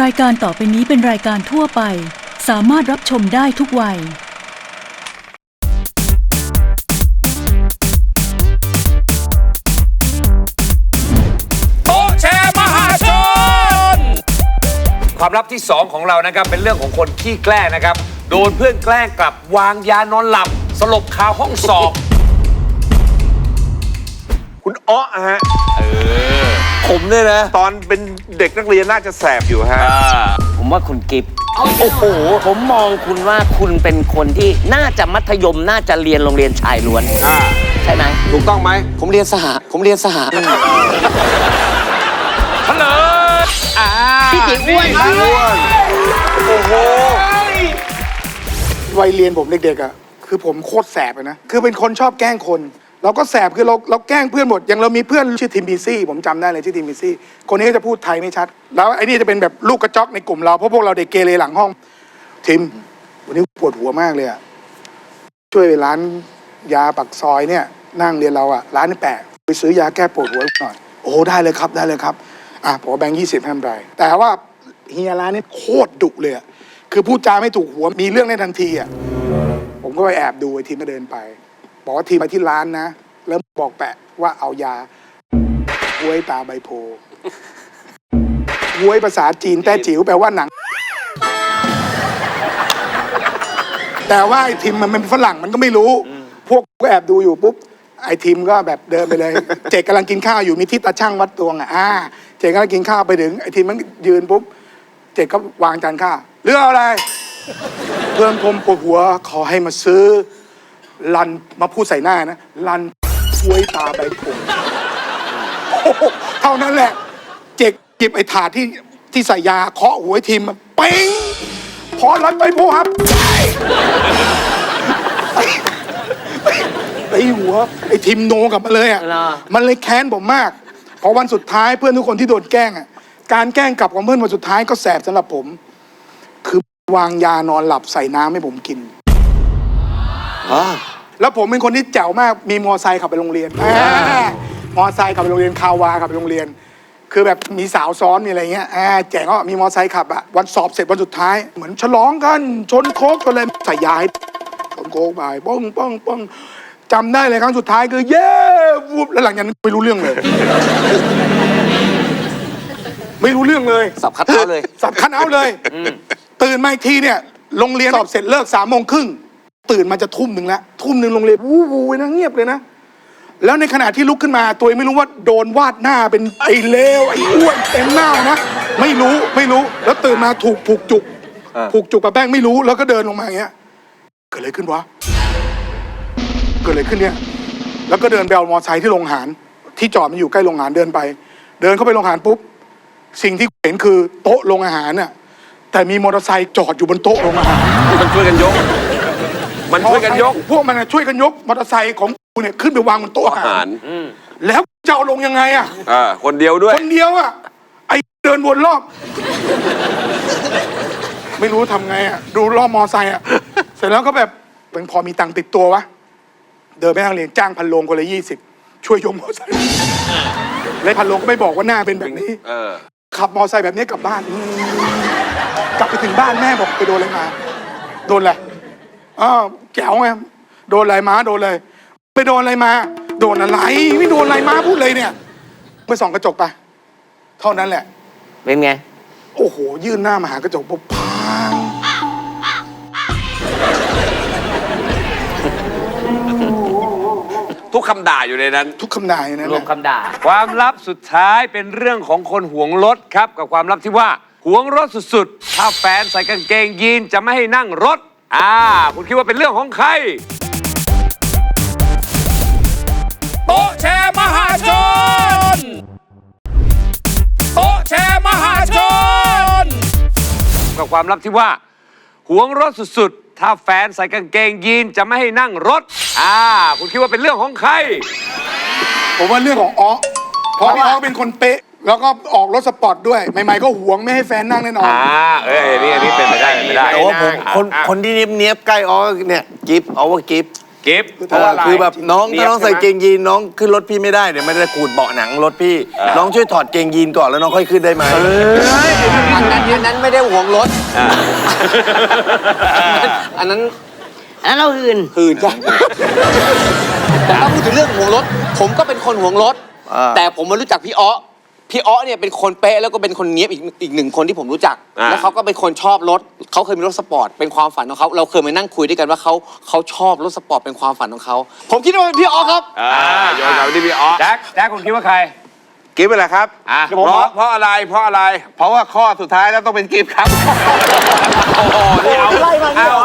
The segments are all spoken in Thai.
รายการต่อไปนี้เป็นรายการทั่วไป สามารถรับชมได้ทุกวัย โต๊ะแชร์มหาชน ความลับที่ 2 ของเรานะครับ เป็นเรื่องของคนขี้แกล้งนะครับ โดนเพื่อนแกล้งกลับวางยานอนหลับ สลบคาห้องสอบ คุณอ้อฮะ ผมเนี่ยนะ ตอนเป็นเด็กนักเรียนน่าจะแสบอยู่ฮะ ผมว่าคุณกิฟต์โอ้โห ผมมองคุณว่าคุณเป็นคนที่น่าจะมัธยมน่าจะเรียนโรงเรียนชายล้วน อ่า ใช่ไหม ถูกต้องไหมผมเรียนสหะผมเรียนสหะเฉลยอ่าพี่จิ๋วอ้วนอ้วนโอ้โหวัยเรียนผมเด็กๆอะคือผมโคตรแสบอะนะ คือเป็นคนชอบแกล้งคน เราก็แสบคือเราเราแกล้งเพื่อนหมด อย่างเรามีเพื่อนชื่อทิมบีซี่ผมจำได้เลยชื่อทิมบีซี่คนนี้ก็จะพูดไทยไม่ชัด แล้วไอ้นี่จะเป็นแบบลูกกระจอกในกลุ่มเราเพราะพวกเราเด็กเกเรหลังห้อง ทิม วันนี้ปวดหัวมากเลยอะช่วยไปร้านยาปักซอยเนี่ยนั่งเรียนเราอะร้านนี่แปะไปซื้อยาแก้ปวดหัวหน่อยโอ้ได้เลยครับได้เลยครับอะผมเอาแบงค์ยี่สิบให้มันไปแต่ว่าเฮียร้านนี้โคตรดุเลยอะคือพูดจาไม่ถูกหัวมีเรื่องในทันทีอะผมก็ไปแอบดูไอ้ทีมก็เดินไป บอกว่าทีมไปที่ร้านนะ แล้วบอกแปะว่าเอายาหวยตาใบโพหวยภาษาจีนแต้จิ๋วแปลว่าหนัง แต่ว่าไอ้ทีมมันเป็นฝรั่งมันก็ไม่รู้ พวกก็แอบดูอยู่ปุ๊บไอ้ทีมก็แบบเดินไปเลย เจกกำลังกินข้าวอยู่มีที่ตาช่างวัดตวงอะอ่าเจกกำลังกินข้าวไปถึงไอ้ทีมมันยืนปุ๊บเจกก็วางจานข้าวเรื่องอะไรเพื่อนผมปวดหัวขอให้มาซื้อ รันมาพูดใส่หน้านะรันถ้วยตาใบผงโอ้โหเท่านั้นแหละ เจกหยิบไอ้ถาดที่ที่ใส่ยาเคาะหัวไอ้ทีมมันเป้งพอรันใบโพครับไอ้หัวไอ้ทีมโนกลับมาเลยอะเหรอ มันเลยแค้นผมมาก พอวันสุดท้ายเพื่อนทุกคนที่โดนแกล้งอะการแกล้งกลับของเพื่อนวันสุดท้ายก็แสบสำหรับผม คือวางยานอนหลับใส่น้ำให้ผมกิน แล้วผมเป็นคนที่แจ๋วมากมีมอไซค์ขับไปโรงเรียนอ่ามอไซค์ขับไปโรงเรียนคาวาขับไปโรงเรียน คือแบบมีสาวซ้อนมีอะไรเงี้ยอ่าแจ๋งก็มีมอไซค์ขับอะวันสอบเสร็จวันสุดท้าย เหมือนฉลองกันชนโค้กชนอะไรใส่ยาให้ชนโค้กไปป้องป้องป้องจำได้เลยครั้งสุดท้ายคือเย้วูบแล้วหลังจากนั้นไม่รู้เรื่องเลย ไม่รู้เรื่องเลย สับคัดเอาเลย สับคันเอาเลย ตื่นมาอีกทีเนี่ย โรงเรียนสอบเสร็จเลิกสามโมงครึ่ง ตื่นมาจะทุ่มหนึ่งแล้วทุ่มหนึ่งโรงเรียนวู้วู้นะเงียบเลยนะ แล้วในขณะที่ลุกขึ้นมาตัวเองไม่รู้ว่าโดนวาดหน้าเป็นไอ้เลวไอ้อ้วนเต็มหน้านะ ไม่รู้ไม่รู้แล้วตื่นมาถูกผูกจุก อ่า ผูกจุกกับแป้งไม่รู้แล้วก็เดินลงมาอย่างเงี้ยเกิดอะไรขึ้นวะเกิดอะไรขึ้นเนี่ย แล้วก็เดินไปเอามอเตอร์ไซค์ที่โรงอาหาร ที่จอดมันอยู่ใกล้โรงอาหารเดินไป เดินเข้าไปโรงอาหารปุ๊บสิ่งที่เห็นคือโต๊ะโรงอาหารน่ะแต่มีมอเตอร์ไซค์จอดอยู่บนโต๊ะโรงอาหาร มันช่วยกันยก มันช่วยกันยก พวกมันน่ะช่วยกันยกมอเตอร์ไซค์ของกูเนี่ยขึ้นไปวางบนโต๊ะอาอาหาหารร แล้วจะเอาลงยังไงอะ อ่าคนเดียวด้วย คนเดียวอะ ไอเดินวนรอบ ไม่รู้ทำไงอะ ดูรอบมอไซค์อะ เสร็จแล้วก็แบบเป็นพอมีตังค์ติดตัววะ เดินไปทางเรียนจ้างพันโลงคนละยี่สิบช่วยยกมอไซค์แล้วพันโลงก็ไม่บอกว่าหน้าเป็นแบบนี้ เออ ขับมอไซค์แบบนี้กลับบ้านอืมกลับไปถึงบ้านแม่บอกไปโดนอะไรมา โดนอะไร อ้าวแจ๋วไงโดนอะไรมาโดนเลย ไปโดนอะไรมา โดนอะไร ไม่โดนอะไรมาพูดเลยเนี่ยไปส่องกระจกไปเท่านั้นแหละ เป็นไง โอ้โห ยื่นหน้ามาหากระจกปุ๊บพังทุกคำด่าอยู่ในนั้น ทุกคำนายนั้นรวมน่ะคำด่า ความลับสุดท้ายเป็นเรื่องของคนหวงรถครับ กับความลับที่ว่าหวงรถสุดๆ ถ้าแฟนใส่กางเกงยีนจะไม่ให้นั่งรถ อ่า คุณคิดว่าเป็นเรื่องของใคร โต๊ะแชร์มหาชน โต๊ะแชร์มหาชน กับความลับที่ว่าหวงรถสุดๆ ถ้าแฟนใส่กางเกงยีนจะไม่ให้นั่งรถ อ่า คุณคิดว่าเป็นเรื่องของใคร ผมว่าเรื่องของอ้อเพราะพี่อ้อเป็นคนเป๊ะ แล้วก็ออกรถสปอร์ตด้วย ใหม่ๆก็หวงไม่ให้แฟนนั่งแน่นอน อ่าเอ้ยอันนี่อันนี้เป็นไปได้เป็นไปได้แต่ว่าผมคนอะคนที่เนียบๆใกล้อ๋อเนี่ยกิฟเอาว่ากิฟกิฟต์คือเพราะว่าอะไร คือแบบน้องเนี๊ยบถ้าน้องใส่ใช่ไหมเกงยีนน้องขึ้นรถพี่ไม่ได้เดี๋ยวมันจะขูดเบาะหนังรถพี่ น้องช่วยถอดเกงยีนก่อนแล้วน้องค่อยขึ้นได้ไหมอันนั้นอันนั้นไม่ได้ห่วงรถ อันนั้นอันนั้นเราอื่น หื่นกันแต่ถ้าพูดถึงเรื่องห่วงรถ ผมก็เป็นคนห่วงรถอ่าแต่ผมมารู้จักพี่อ้อ พี่อ้อเนี่ยเป็นคนเป๊ะแล้วก็เป็นคนเนี้ยบอีกอีกหนึ่งคนที่ผมรู้จัก อ่า แล้วเขาก็เป็นคนชอบรถเขาเคยมีรถสปอร์ตเป็นความฝันของเขาเราเคยมานั่งคุยด้วยกันว่าเขาเขาชอบรถสปอร์ตเป็นความฝันของเขาผมคิดว่าเป็นพี่อ้อครับ อ่าโยนกลับไปที่พี่ออสแจ็คแจ็คคุณคิดว่าใคร กิฟต์ไปแหละครับอะ เพราะเพราะอะไรเพราะอะไร เพราะว่าข้อสุดท้ายแล้วต้องเป็นกิฟต์ครับโอ้โหนี่เอาเอาเอา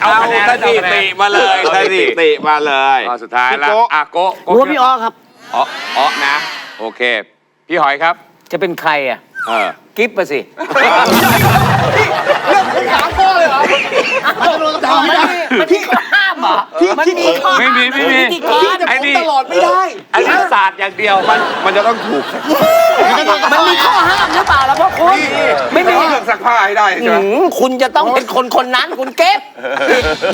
เอาคะแนนสถิเอาคะแนตินมาเลยเอาสสถิถิติติมาเลยข้อสุดท้ายแล้วพี่โกะ อะโกะโกะรู้ว่าพี่อ้อครับ อ๋ออ๋อนะ โอเค พี่หอยครับ จะเป็นใครอะ เออ กิฟต์ไปสิ มันมีข้อห้ามเหรอมันมีข้อไม่มีไม่มีพิธีกรไอ้นี่ตลอดไม่ได้ไอ้นี่ศาสตร์อย่างเดียวมันมันจะต้องถูก มันมีข้อห้ามหรือเปล่าล่ะพ่อคุณไม่มีเครื่องซักผ้าให้ได้ใช่ไหมหืมคุณจะต้องเป็นคนคนนั้นคุณเก็บ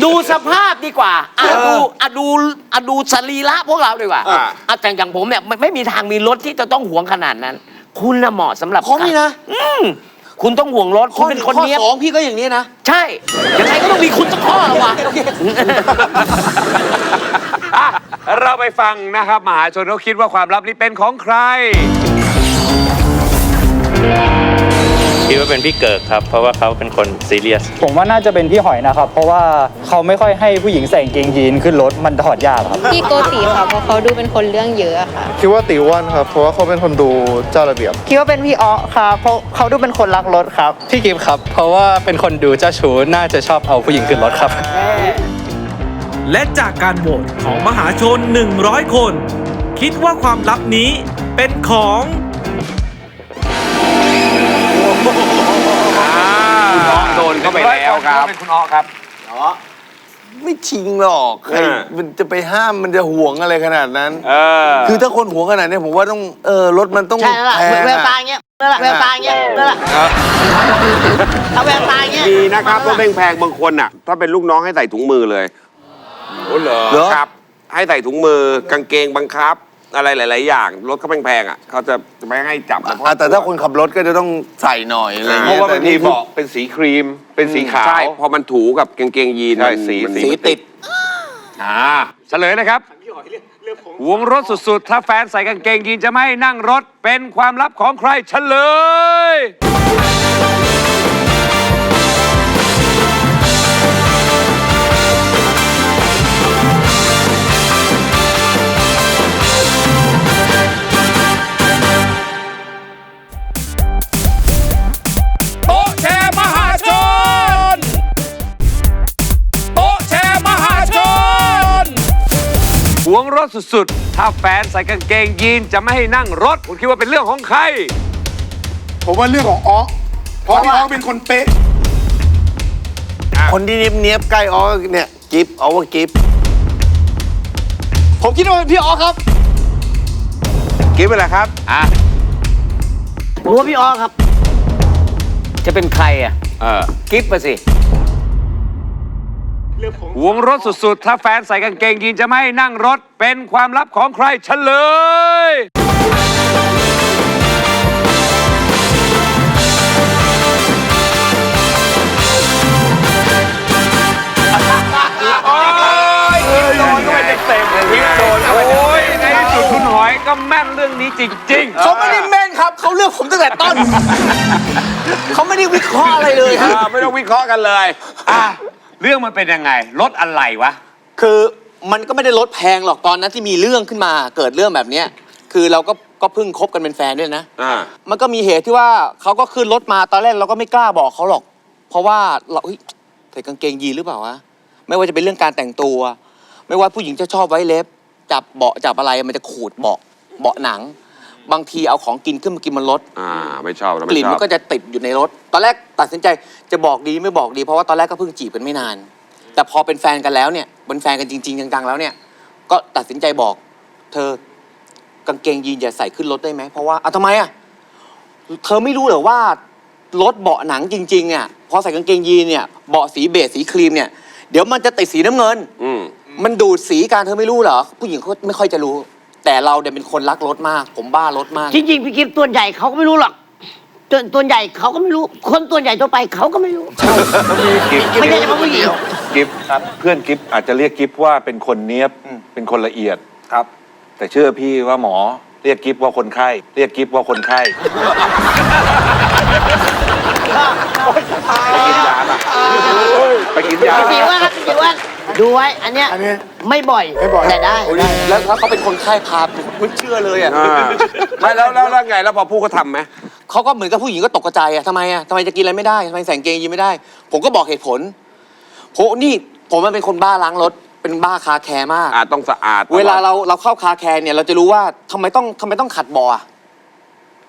ดูสภาพดีกว่าอะดูอะดูอะดูสรีระพวกเราดีกว่าอะอะแต่อย่างผมเนี่ยไม่ไม่มีทางมีรถที่จะต้องห่วงขนาดนั้น คุณน่ะเหมาะสำหรับผมนี่นะอืม คุณต้องห่วงรถคุณเป็นคนข้อเนี้ยบ สองพี่ก็อย่างนี้นะ ใช่ ยังไงก็ต้องมีคุณสักข้อละวะ อะเราไปฟังนะครับ มหาชนเขาคิดว่าความลับนี้เป็นของใคร คิดว่าเป็นพี่เกิกครับ เพราะว่าเขาเป็นคนซีเรียส ผมว่าน่าจะเป็นพี่หอยนะครับ เพราะว่าเขาไม่ค่อยให้ผู้หญิงใส่กางเกงยีนขึ้นรถมันถอดยากครับ พี่โกติค่ะเพราะเขาดูเป็นคนเรื่องเยอะอะค่ะ คิดว่าติอ้วันครับ เพราะว่าเขาเป็นคนดูเจ้าระเบียบ คิดว่าเป็นพี่อ้อค่ะเพราะเขาดูเป็นคนรักรถครับ พี่กิฟต์ครับ เพราะว่าเป็นคนดูเจ้าชู้น่าจะชอบเอาผู้หญิงขึ้นรถครับ และจากการโหวตของมหาชน 100 คน คิดว่าความลับนี้เป็นของ คุณอ้อโดนเข้าไปแล้วครับเป็นคุณอ้อครับไม่จริงหรอกใครเออมันจะไปห้ามมันจะห่วงอะไรขนาดนั้นเออคือถ้าคนห่วงขนาดนี้ผมว่าต้องเออรถมันต้องใช่แล้วล่ะแพงแววตาอะอย่างเงี้ยนั่นแหละแววตาอย่างเงี้ยนั่นแหละเอาแววตาอย่างเงี้ยดีนะครับรถแพงๆบางคนอะ ถ้าเป็นลูกน้องให้ใส่ถุงมือเลยโอ้เหรอเหรอครับ ให้ใส่ถุงมือกางเกงบังคับ อะไรหลาย ๆ อย่างรถเขาแพงๆอะเขาจะจะไม่ให้จับนะเพราะอะแต่ถ้าคนขับรถก็จะต้องใส่หน่อยอะไรเพเงี้ราะยว่าแต่บางทีนี่คือเบาะเป็นสีครีม เป็นสีขาว ใช่พอมันถูกับกางเกงยีนใช่มันสีมันสีมันติด อ่าเฉลยนะครับหวงรถสุด ๆ ถ้าแฟนใส่กางเกงยีนจะไม่ให้นั่งรถเป็นความลับของใครเฉลย สุดๆ ถ้าแฟนใส่กางเกงยีนจะไม่ให้นั่งรถ คุณคิดว่าเป็นเรื่องของใคร ผมว่าเรื่องของอ้อเพราะพี่อ้อเป็นคนเป๊ะ คนที่เนียบเนียบๆใกล้อ๋อเนี่ยกิฟเอาว่ากิฟผมคิดว่าเป็นพี่อ้อครับ กิฟต์ไปแหละครับ อะรู้ว่าพี่อ้อครับ จะเป็นใครอะเออ กิฟต์ไปสิ วงรถสุดๆ ถ้าแฟนใส่กางเกงยีนจะไม่นั่งรถ เป็นความลับของใครเฉลย โอ้ยโดนเข้าไปเต็มๆเลยกินโดนเข้าไปโอ้ยในที่สุดคุณหอยก็แม่นเรื่องนี้จริงๆ เขาไม่ได้แม่นครับเขาเลือกผมตั้งแต่ต้น เขาไม่ได้วิเคราะห์อะไรเลยครับ อ่าไม่ต้องวิเคราะห์กันเลย อะ เรื่องมันเป็นยังไงรถอะไรวะ คือมันก็ไม่ได้ลดแพงหรอกตอนนั้นที่มีเรื่องขึ้นมาเกิดเรื่องแบบเนี้ยคือเราก็ก็เพิ่งคบกันเป็นแฟนด้วยนะ อ่า มันก็มีเหตุที่ว่าเขาก็ขึ้นรถมาตอนแรกเราก็ไม่กล้าบอกเขาหรอก เพราะว่าเราเฮ้ยใส่กางเกงยีนหรือเปล่าวะไม่ว่าจะเป็นเรื่องการแต่งตัว ไม่ว่าผู้หญิงจะชอบไว้เล็บ จับเบาะจับอะไรมันจะขูดเบาะเบาะหนัง บางทีเอาของกินขึ้นมากินบนรถ อ่าไม่ชอบเรากไม่ลิ่นชอมับ นก็จะติดอยู่ในรถ ตอนแรกตัดสินใจจะบอกดีไม่บอกดีเพราะว่าตอนแรกก็เพิ่งจีบกันไม่นาน แต่พอเป็นแฟนกันแล้วเนี่ยเป็นแฟนกันจริง ๆ จังๆแล้วเนี่ย ก็ตัดสินใจบอก เธอกางเกงยีนอย่าใส่ขึ้นรถได้ไหมเพราะว่าอะทำไมอะเธอไม่รู้เหรอว่ารถเบาะหนังจริงๆอะพอใส่กางเกงยีนเนี่ยเบาะสีเบจสีครีมเนี่ยเดี๋ยวมันจะติดสีน้ำเงิน อืม มันดูดสีการเธอไม่รู้เหรอ ผู้หญิงเขาไม่ค่อยจะรู้ แต่เราเนี่ยเป็นคนรักรถมาก ผมบ้ารถมาก จริงๆพี่กิฟตัวใหญ่เขาก็ไม่รู้หรอกตัวตัวใหญ่เขาก็ไม่รู้ คนตัวใหญ่ตัวไปเขาก็ไม่รู้ไม่ใช่เฉพาะผู้หญิง กิฟเพื่อนกิฟอาจจะเรียกกิฟว่าเป็นคนเนี้ยบเป็นคนละเอียดครับ แต่เชื่อพี่ว่าหมอเรียกกิฟว่าคนไข้เรียกกิฟว่าคนไข้ไปกินยาพี่ป่ะว่าครับพี่ว่า ดูไว้ อันเนี้ยอันนี้ไม่บ่อย ไม่บ่อย แต่ได้ แล้วถ้าเขาเป็นคนไข้พาคุณเชื่อเลยอะ อ่าไม่แล้วแล้วแล้วไงแล้วพอพูดเขาทำไหม เขาก็เหมือนกับผู้หญิงก็ตกกระจายอะทำไมอะทำไมจะกินอะไรไม่ได้ทำไมใส่กางเกงยีนไม่ได้ ผมก็บอกเหตุผลโหนี่ผมมันเป็นคนบ้าล้างรถ เป็นบ้าคาแคร์มาก อาจต้องสะอาดเวลาเราเราเข้าคาแคร์เนี่ยเราจะรู้ว่าทำไมต้องทำไมต้องขัดเบออะ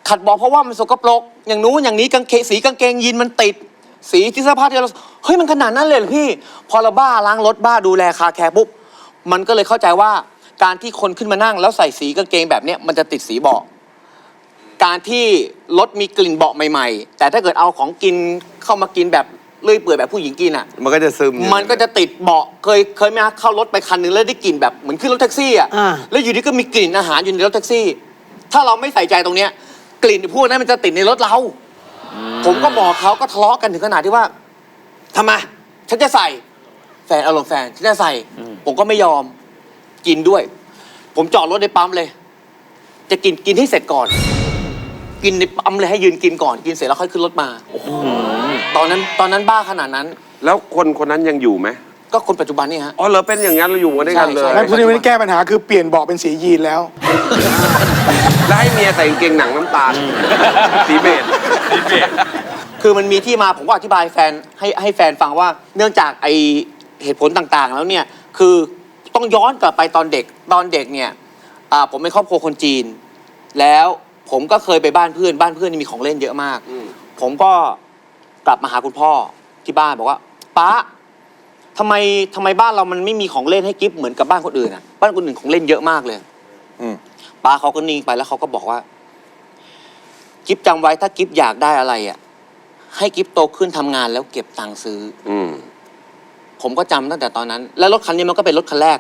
ขัดเบอเพราะว่ามันสกปรกอย่างนู้นอย่างนี้กางเกงสีกางเกงยีนมันติด สีที่เสื้อผ้าที่เราเฮ้ยมันขนาดนั้นเลยเหรอพี่ พอเราบ้าล้างรถบ้าดูแลคาแคร์ปุ๊บมันก็เลยเข้าใจว่าการที่คนขึ้นมานั่ง แล้วใส่สีกางเกงแบบเนี้ยมันจะติดสีเบาะการที่รถมีกลิ่นเบาะใหม่ๆ แต่ถ้าเกิดเอาของกินเข้ามากินแบบเลื่อยเปื่อยแบบผู้หญิงกินอะ มันก็จะซึมมันก็จะติดเบาะเคยเคยไหมฮะเข้ารถไปคันหนึงแล้วได้กลิ่นแบบเหมือนขึ้นรถแท็กซี่อะอ่า แล้วอยู่ดีก็มีกลิ่นอาหารอยู่ในรถแท็กซี่ ถ้าเราไม่ใส่ใจตรงเนี้ยกลิ่นพวกนั้นมันจะติดในรถเรา ผมก็บอกเขาก็ทะเลาะกันถึงขนาดที่ว่าทำไมฉันจะใส่แฟนอารมณ์แฟนฉันจะใส่ผมก็ไม่ยอมกินด้วย ผมจอดรถในปั๊มเลย จะกินกินให้เสร็จก่อน กินในปั๊มเลยให้ยืนกินก่อนกินเสร็จแล้วค่อยขึ้นรถมาตอนนั้นตอนนั้นบ้าขนาดนั้น แล้วคนคนนั้นยังอยู่ไหมก็คนปัจจุบันนี่ฮะ อ๋อเหรอเป็นอย่างนั้นเราอยู่กันด้วยกันเลใช่ยใช่ แล้วทุกนี้วันนี้แก้ปัญหาคือเปลี่ยนเบาะเป็นสียีนแล้ว แล้วให้เมียใส่กางเกงหนังน้ำตาลสีเบจสีเบจ คือมันมีที่มาผมก็อธิบายแฟนให้ให้แฟนฟังว่า เนื่องจากไอเหตุผลต่างๆ แล้วเนี่ยคือต้องย้อนกลับไปตอนเด็กตอนเด็กเนี่ยอ่าผมเป็นครอบครัวคนจีน แล้วผมก็เคยไปบ้านเพื่อนบ้านเพื่อนนี่มีของเล่นเยอะมาก ผมก็กลับมาหาคุณพ่อที่บ้านบอกว่าป้าทำไมทำไมบ้านเรามันไม่มีของเล่นให้กิฟเหมือนกับบ้านคนอื่นอะบ้านคนอื่นของเล่นเยอะมากเลย อืม ป้าเขาก็นิ่งไปแล้วเขาก็บอกว่า กิฟจำไว้ถ้ากิฟอยากได้อะไรอะให้กิฟโตขึ้นทำงานแล้วเก็บตังค์ซื้อ อืม ผมก็จำตั้งแต่ตอนนั้น แล้วรถคันนี้มันก็เป็นรถคันแรก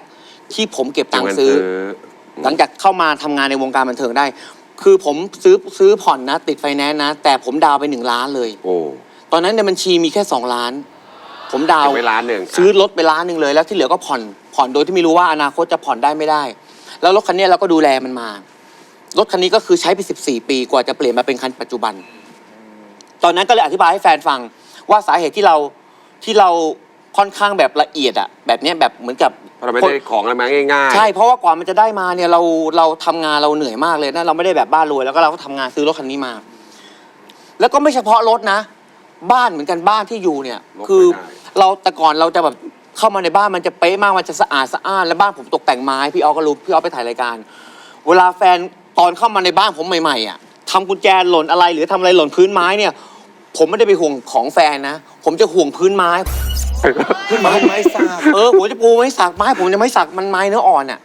ที่ผมเก็บตังค์ซื้อ หลังจากเข้ามาทำงานในวงการบันเทิงได้ คือผมซื้อซื้อผ่อนนะ ติดไฟแนนซ์นะ แต่ผมดาวน์ไปหนึ่งล้านเลย โอ้ ตอนนั้นในบัญชีมีแค่สองล้าน ผมดาวเก็บน์ไว้ล้านหนึ่งซื้อรถไปล้านหนึ่งเลยแล้วที่เหลือก็ผ่อนผ่อนโดยที่ไม่รู้ว่าอนาคตจะผ่อนได้ไม่ได้ แล้วรถคันนี้เราก็ดูแลมันมา รถคันนี้ก็คือใช้ไป 14 ปีกว่าจะเปลี่ยนมาเป็นคันปัจจุบัน ตอนนั้นก็เลยอธิบายให้แฟนฟังว่าสาเหตุที่เราที่เราค่อนข้างแบบละเอียดอะแบบเนี้ยแบบเหมือนกับเพราะเราไม่ได้ของอะไรมาง่ายๆ ใช่เพราะว่ากว่ามันจะได้มาเนี่ยเราเราทำงานเราเหนื่อยมากเลยนะเราไม่ได้แบบบ้านรวยแล้วก็เราก็ทำงานซื้อรถคันนี้มา แล้วก็ไม่เฉพาะรถนะ บ้านเหมือนกันบ้านที่อยู่เนี่ยรถคือไม่ได้เราแต่ก่อนเราจะแบบเข้ามาในบ้านมันจะเป๊ะมากมันจะสะอาดสะอ้านแล้วบ้านผมตกแต่งไม้พี่ออก็รู้พี่ออไปถ่ายรายการ เวลาแฟน ตอนเข้ามาในบ้านผมใหม่ๆอะทำกุญแจหล่นอะไรหรือทำอะไรหล่นพื้นไม้เนี่ย ผมไม่ได้ไปห่วงของแฟนนะ ผมจะห่วงพื้นไม้ไม้ไม้ซากเออผมจะปูไม้สักไม้ผมจะไม่สักมันไม้เนื้ออ่อนอะ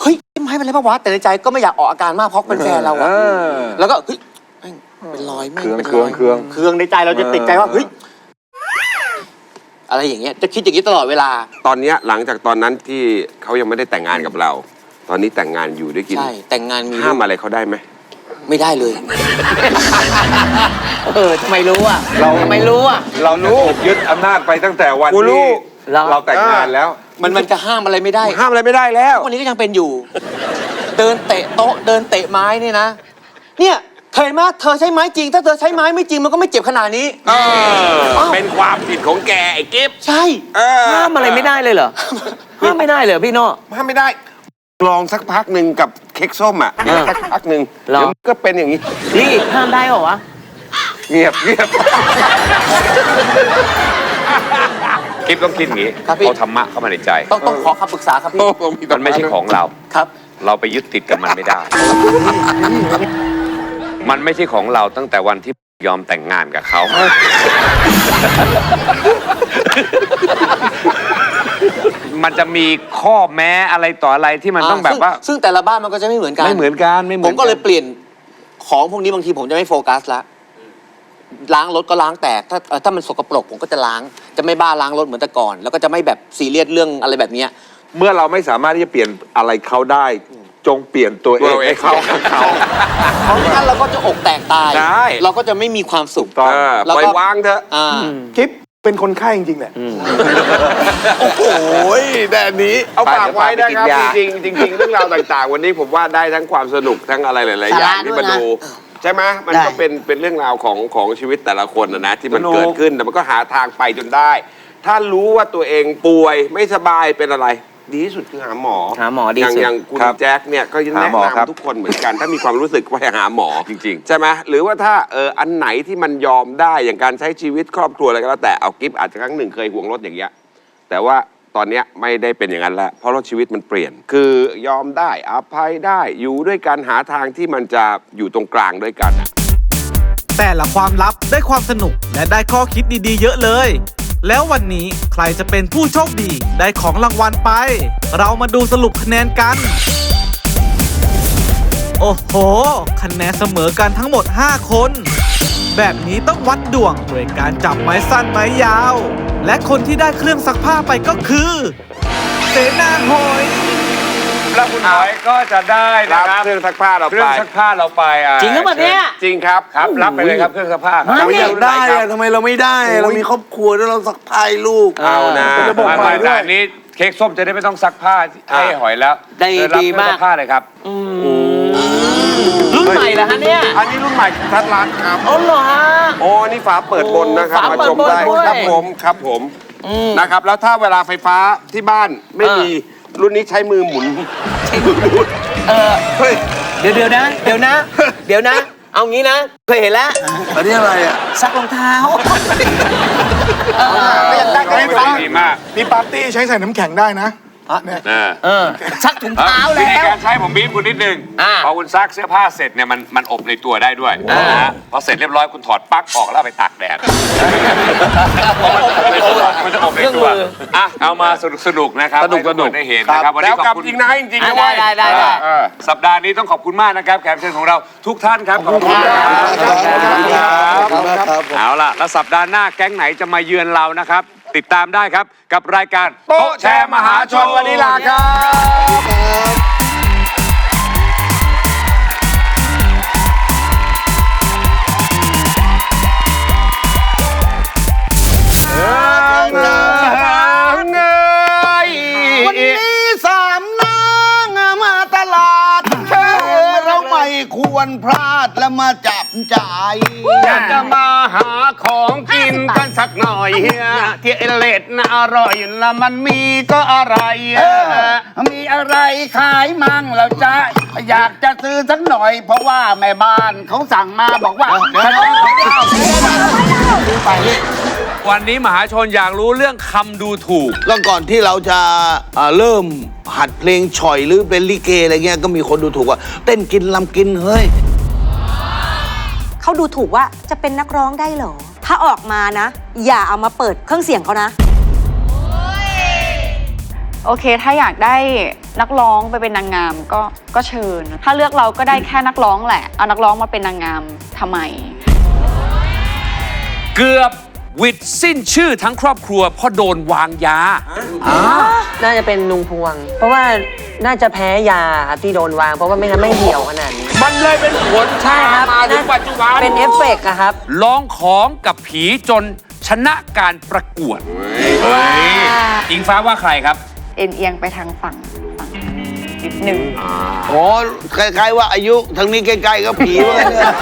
เฮ้ยไม้เป็นอะไรปะวะแต่ในใจก็ไม่อยากออกอาการมากเพราะเป็นแฟนเราเออะอแล้วก็เฮ้ยแม่งเป็นรอยแม่งเครื่องเป็นเครื่รองอยเครื่องเครื่อง ในใจเราจะติดใจว่าเฮ้ยอะไรอย่างเงี้ยจะคิดอย่างนี้ตลอดเวลา ตอนเนี้ยหลังจากตอนนั้นที่เขายังไม่ได้แต่งงานกับเรา ตอนนี้แต่งงานอยู่ด้วยกิน ใช่ แต่งงานมีห้ามอะไรเขาได้ไหม ไม่ได้เลย เออทำไมรู้อะเรา ทำไมรู้อะ เราถูกยึดอำนาจไปตั้งแต่วันกูรู้ ที่เหรอเราแต่งงานแล้ว มันมันจะห้ามอะไรไม่ได้ห้ามอะไรไม่ได้แล้วทุกวันนี้ก็ยังเป็นอยู่ เดินเตะโต๊ะเดินเตะไม้เนี่ยนะ เนี่ยเคยไหมเธอใช้ไม้จริง ถ้าเธอใช้ไม้ไม่จริงมันก็ไม่เจ็บขนาดนี้ เออเป็นความผิดของแกไอ้กิฟต์ใช่ เออห้ามอะไรไม่ได้เลยเหรอ ห้ามไม่ได้เลยพี่โน่ห้ามไม่ได้ ลองสักพักหนึ่งกับเค้กส้มอะอ่าสักพักหนึ่งเหรอเดี๋ยวมันก็เป็นอย่างนี้นี่ห้ามได้เหรอวะเงียบเงียบคลิปต้องคิดอย่างนี้ครับพี่ เอาธรรมะเข้ามาในใจต้องต้องขอคำปรึกษาครับพี่ โอ้โหมีแต่มันไม่ใช่ของเรา ครับ เราไปยึดติดกับมันไม่ได้ มันไม่ใช่ของเราตั้งแต่วันที่ยอมแต่งงานกับเขา มันจะมีข้อแม้อะไรต่ออะไรที่มันต้องแบบว่า ซึ่ซึ่งแต่ละบ้านมันก็จะไม่เหมือนกัน ไม่เหมือนกันไม่เหมืผอนมก็เลยเปลี่ยนของพวกนี้บางทีผมจะไม่โฟกัสละล้างรถก็ล้างแตก ถ้าเอ่อถ้ามันสกปรกผมก็จะล้าง จะไม่บ้าล้างรถเหมือนแต่ก่อน แล้วก็จะไม่แบบซีเรียสเรื่องอะไรแบบเนี้ย เมื่อเราไม่สามารถที่จะเปลี่ยนอะไรเขาได้ จงเปลี่ยนตัวเองให้เข้ากับเขา เพราะงั้นเราก็จะอกแตกตายใช่เราก็จะไม่มีความสุขต้องเออแล้วปล่ก็อยวางเถอะ อ่ากิฟ เป็นคนไข้จริงๆแหละ โอ้โหแต่อันนี้ เอาฝากไว้นะครับไปจริงๆจริงๆเรื่องราวต่างๆ วันนี้ผมว่าได้ทั้งความสนุกทั้งอะไรหลายๆอย่างที่มาดู ใช่ไหมมันก็เป็นเป็นเรื่องราวของของชีวิตแต่ละคนนะนะที่มันเกิดขึ้นแต่มันก็หาทางไปจนได้ ถ้ารู้ว่าตัวเองป่วยไม่สบายเป็นอะไร ดีที่สุดคือหาหมอหาหมอดีอย่างสุดอย่างคุณครับแจ็คเนี่ยก็แนะหาหมอครับนำทุกคนเหมือนกัน ถ้ามีความรู้สึกว่าให้หาหมอจริงๆ ใช่ไหมหรือว่าถ้าเอออันไหนที่มันยอมได้อย่างการใช้ชีวิตครอบครัวอะไรก็แล้วแต่เอากิฟอาจจะครั้งหนึ่งเคยห่วงรถอย่างเงี้ยแต่ว่าตอนเนี้ยไม่ได้เป็นอย่างนั้นแล้วเพราะว่าชีวิตมันเปลี่ยน คือยอมได้อภัยได้อยู่ด้วยกันหาทางที่มันจะอยู่ตรงกลางด้วยกันอะ แต่ละความลับได้ความสนุกและได้ข้อคิดดีๆ เยอะเลย แล้ววันนี้ใครจะเป็นผู้โชคดีได้ของรางวัลไป เรามาดูสรุปคะแนนกัน โอ้โห คะแนนเสมอกันทั้งหมด 5 คน แบบนี้ต้องวัดดวงโดยการจับไม้สั้นไม้ยาว และคนที่ได้เครื่องซักผ้าไปก็คือ เสนาหอย แล้วคุณหอยก็จะได้นะครับเครื่องซักผ้าเราไปเครื่องซักผ้าเราไปอะจริงหรือเปล่าเนี่ย จริงครับครับรับไปเลยครับเครื่องซักผ้ามาเราเนี่อยากได้อะทำไมเราไม่ได้อะเรามีครอบครัวด้วยเราสักพายลูก เอานะเป็นระบบใหม่ด้วยอันนี้เค้กส้มจะได้ไม่ต้องซักผ้าให้หอยแล้วได้เชิญรับดีเครื่องมากซักผ้าเลยครับ รุ่นใหม่เหรอฮะเนี่ยอันนี้รุ่นใหม่ทัดรัดครับ อ๋อเหรอฮะ โอ้ นี่ฝาเปิดบนนะครับฝามาเปิดชมบนได้ด้วย ครับผมครับผมนะครับ แล้วถ้าเวลาไฟฟ้าที่บ้านไม่มี รุ่นนี้ใช้มือหมุน เออเดี๋ยวเดี๋ยวนะ เดี๋ยวนะ เดี๋ยวนะ เอางี้นะ เคยเห็นแล้วอันนี้อะไรอะซักรองเท้าก็ยังได้ก็ไม่ฟัง ดีมาก มีปาร์ตี้ใช้ใส่น้ำแข็งได้นะเนี่ย อ่า เออซักถุงเท้าวิแล้ธีว การใช้ผมบีบคุณนิดนึง อ่าพอคุณซักเสื้อผ้าเสร็จเนี่ยมันมันอบในตัวได้ด้วยนะฮะพอเสร็จเรียบร้อยคุณถอดปลั๊กออกแล้วเอาไปตากแดดมันจะอบในตัวอะเอามาสนุกสนุกนะครับสนุกสนุก ให้ทุคได้เห็นนะครับวันนี้ขอบคุณ จริงนะจริงๆนะเว้ยได้ได้ได้ เออสัปดาห์นี้ต้องขอบคุณมากนะครับแขกรับเชิญของเราทุกท่านครับขอบคุณครับเอาล่ะ แล้วสัปดาห์หน้าแก๊งไหนจะมาเยือนเรานะครับ ติดตามได้ครับ กับรายการโต๊ะแชร์มหาชนวันนี้ลาครับวัน วรพลาดและมาจับจ่ายอยากจะมาหาของกินกันสักหน่อยเฮียที่เอเลดนะอร่อยแล้วมันมีก็อะไรอะมีอะไรขายมั่งเราจะอยากจะซื้อสักหน่อย เพราะว่าแม่บ้านเขาสั่งมาบอกว่าถ้าซื้อของเราซื้อไป วันนี้มหาชนอยากรู้เรื่องคำดูถูกแล้วก่อนที่เราจะเอ่อเริ่มหัดเพลงฉ่อยหรือเป็นลิเกอะไรเงี้ยก็มีคนดูถูกว่า เต้นกินลำกินเฮ้ย เขาดูถูกว่าจะเป็นนักร้องได้เหรอ ถ้าออกมานะ อย่าเอามาเปิดเครื่องเสียงเขานะ โอเค ถ้าอยากได้นักร้องไปเป็นนางงามก็ก็เชิญ ถ้าเลือกเราก็ได้แค่นักร้องแหละ เอานักร้องมาเป็นนางงามทำไม เกือบห วิดสิ้นชื่อทั้งครอบครัวเพราะโดนวางยาน่าจะเป็นลุงพวง เพราะว่าน่าจะแพ้ยาที่โดนวาง เพราะว่าไม่งั้นไม่เหี่ยวขนาดนี้ มันเลยเป็นผลใช่ครับมาถึงปัจจุบันเป็นเอฟเฟกต์อะครับ ลองของกับผีจนชนะการประกวดอิงฟ้าว่าใครครับ เอ็นเอียงไปทางฝั่งฝั่งนิดหนึ่งอ๋อคล้ายๆว่าอายุทางนี้ใกล้ๆก็ผีว่างั้นเถอะ